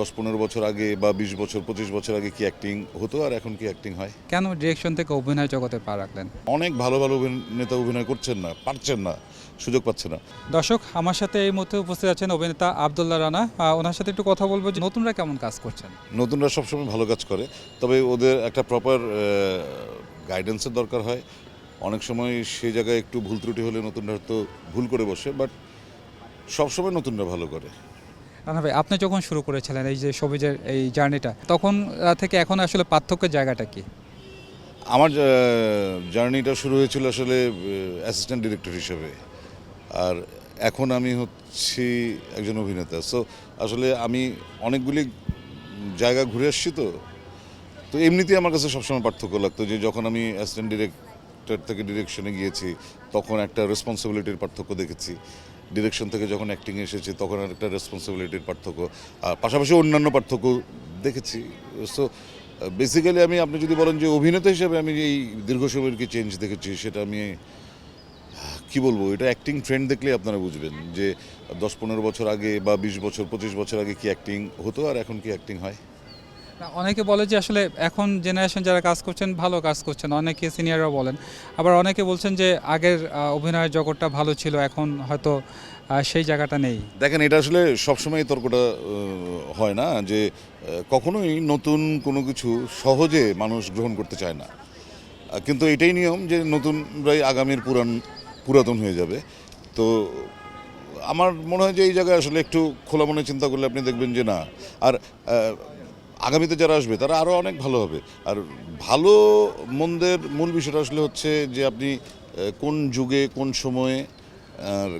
দশ পনেরো বছর আগে বা বিশ বছর পঁচিশ বছর আগে কি অ্যাক্টিং হতো আর এখন কি অ্যাক্টিং হয়? কেন ডিরেকশন থেকে অভিনয় জগতে পা রাখলেন? অনেক ভালো ভালো অভিনেতা অভিনয় করছেন না পারছেন না সুযোগ পাচ্ছে না। দর্শক আমার সাথে এই মুহূর্তে উপস্থিত আছেন অভিনেতা আবদুল্লাহ রানা। ওনার সাথে একটু কথা বলব যে নতুনরা কেমন কাজ করছেন? নতুনরা সবসময় ভালো কাজ করে তবে ওদের একটা প্রপার গাইডেন্সের দরকার হয়। অনেক সময় সে জায়গায় একটু ভুল ত্রুটি হলে নতুনরা হয়তো ভুল করে বসে বাট সবসময় নতুনরা ভালো করে। রানা ভাই, আপনি যখন শুরু করেছিলেন এই যে সবিজের এই জার্নিটা, তখন থেকে এখন আসলে পার্থক্যের জায়গাটা কি? আমার জার্নিটা শুরু হয়েছিল আসলে অ্যাসিস্ট্যান্ট ডিরেক্টর হিসেবে। আর এখন আমি হচ্ছি একজন অভিনেতা। সো আসলে আমি অনেকগুলি জায়গা ঘুরে আসছি তো। তো এমনিতেই আমার কাছে সবসময় পার্থক্য লাগতো যে যখন আমি অ্যাসিস্ট্যান্ট ডিরেক্টর থেকে ডিরেকশনে গিয়েছি, তখন একটা রেসপন্সিবিলিটির পার্থক্য দেখেছি। ডিরেকশন থেকে যখন অ্যাক্টিংয়ে এসেছি, তখন একটা রেসপন্সিবিলিটির পার্থক্য, আর পাশাপাশি অন্যান্য পার্থক্য দেখেছি। সো বেসিক্যালি আমি, আপনি যদি বলেন যে অভিনেতা হিসেবে আমি এই দীর্ঘ সময়ের কি চেঞ্জ দেখেছি, সেটা আমি, কি বলব, এটা অ্যাক্টিং ট্রেন্ড দেখলে আপনারা বুঝবেন যে দশ পনেরো বছর আগে বা বিশ বছর, পঁচিশ বছর আগে কি অ্যাক্টিং হতো আর এখন কি অ্যাক্টিং হয়। অনেকে বলে যে আসলে এখন জেনারেশন যারা কাজ করছেন, ভালো কাজ করছেন। অনেকে সিনিয়ররা বলেন। আবার অনেকে বলছেন যে আগের অভিনয়ের জগৎটা ভালো ছিল, এখন হয়তো সেই জায়গাটা নেই। দেখেন, এটা আসলে সবসময় তর্কটা হয় না যে কখনোই নতুন কোনো কিছু সহজে মানুষ গ্রহণ করতে চায় না। কিন্তু এটাই নিয়ম যে নতুনরাই আগামীর পুরান পুরাতন হয়ে যাবে। তো আমার মনে হয় যে এই জায়গায় আসলে একটু খোলা মনে চিন্তা করলে আপনি দেখবেন যে না। আর আগামীতে যারা আসবে তারা আরও অনেক ভালো হবে। আর ভালো মন্দের মূল বিষয়টা আসলে হচ্ছে যে আপনি কোন যুগে কোন সময়ে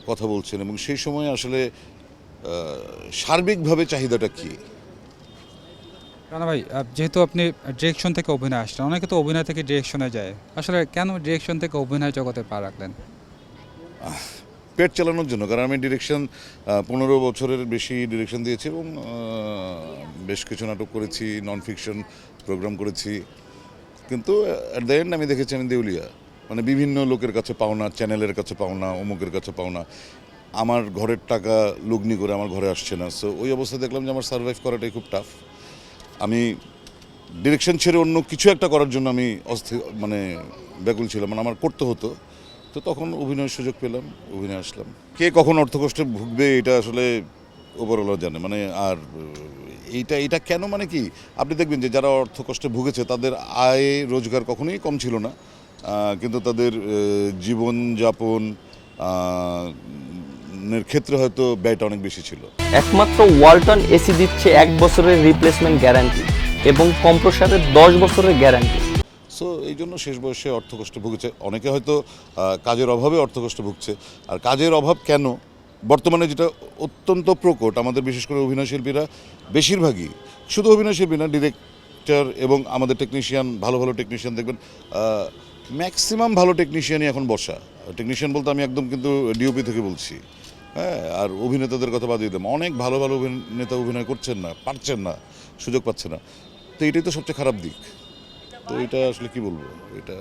কথা বলছেন এবং সেই সময় আসলে সার্বিকভাবে চাহিদাটা কী? রানা ভাই যেহেতু আপনি ডিরেকশন থেকে অভিনয় আসছেন অনেকে তো অভিনয় থেকে ডিরেকশনে যায়। আসলে কেন ডিরেকশন থেকে অভিনয় জগতে পা রাখলেন? পেট চালানোর জন্য, কারণ আমি ডিরেকশন পনেরো বছরের বেশি ডিরেকশন দিয়েছি এবং বেশ কিছু নাটক করেছি নন ফিকশন প্রোগ্রাম করেছি। কিন্তু অ্যাট দ্য এন্ড আমি দেখেছি আমি দেউলিয়া। মানে বিভিন্ন লোকের কাছে পাওনা চ্যানেলের কাছে পাওনা, অমুকের কাছে পাওনা। আমার ঘরের টাকা লগ্নি করে আমার ঘরে আসছে না। সো ওই অবস্থায় দেখলাম যে আমার সার্ভাইভ করাটাই খুব টাফ আমি ডিরেকশন ছেড়ে অন্য কিছু একটা করার জন্য আমি অস্থির মানে ব্যাকুল ছিলাম। মানে আমার করতে হতো। তো তখন অভিনয়ের সুযোগ পেলাম, অভিনয় আসলাম। কে কখন অর্থকষ্টে ভুগবে এটা আসলে ওভারঅল জানে। মানে আর এইটা এটা কেন মানে কি? আপনি দেখবেন যে যারা অর্থকষ্টে ভুগেছে তাদের আয় রোজগার কখনোই কম ছিল না। কিন্তু তাদের জীবনযাপন এর ক্ষেত্রে হয়তো ব্যয়টা অনেক বেশি ছিল। একমাত্র ওয়ালটন এসি দিচ্ছে এক বছরের রিপ্লেসমেন্ট গ্যারান্টি এবং কম্প্রসারের দশ বছরের গ্যারান্টি সো এই জন্য শেষ বয়সে অর্থকষ্টে ভুগেছে। অনেকে হয়তো কাজের অভাবে অর্থকষ্টে ভুগছে। আর কাজের অভাব কেন? বর্তমানে যেটা অত্যন্ত প্রকট, আমাদের বিশেষ করে অভিনয়শিল্পীরা বেশিরভাগই শুধু অভিনয়শিল্পী না, ডিরেক্টর এবং আমাদের টেকনিশিয়ান ভালো ভালো টেকনিশিয়ান দেখবেন ম্যাক্সিমাম ভালো টেকনিশিয়ানই এখন বসা। টেকনিশিয়ান বলতে আমি একদম কিন্তু ডিওপি থেকে বলছি। হ্যাঁ আর অভিনেতাদের কথা বাদ দিলাম। অনেক ভালো ভালো অভিনেতা অভিনয় করছেন না, পারছেন না, সুযোগ পাচ্ছে না। তো এটাই তো সবচেয়ে খারাপ দিক। তো এটা আসলে কি বলব? এটা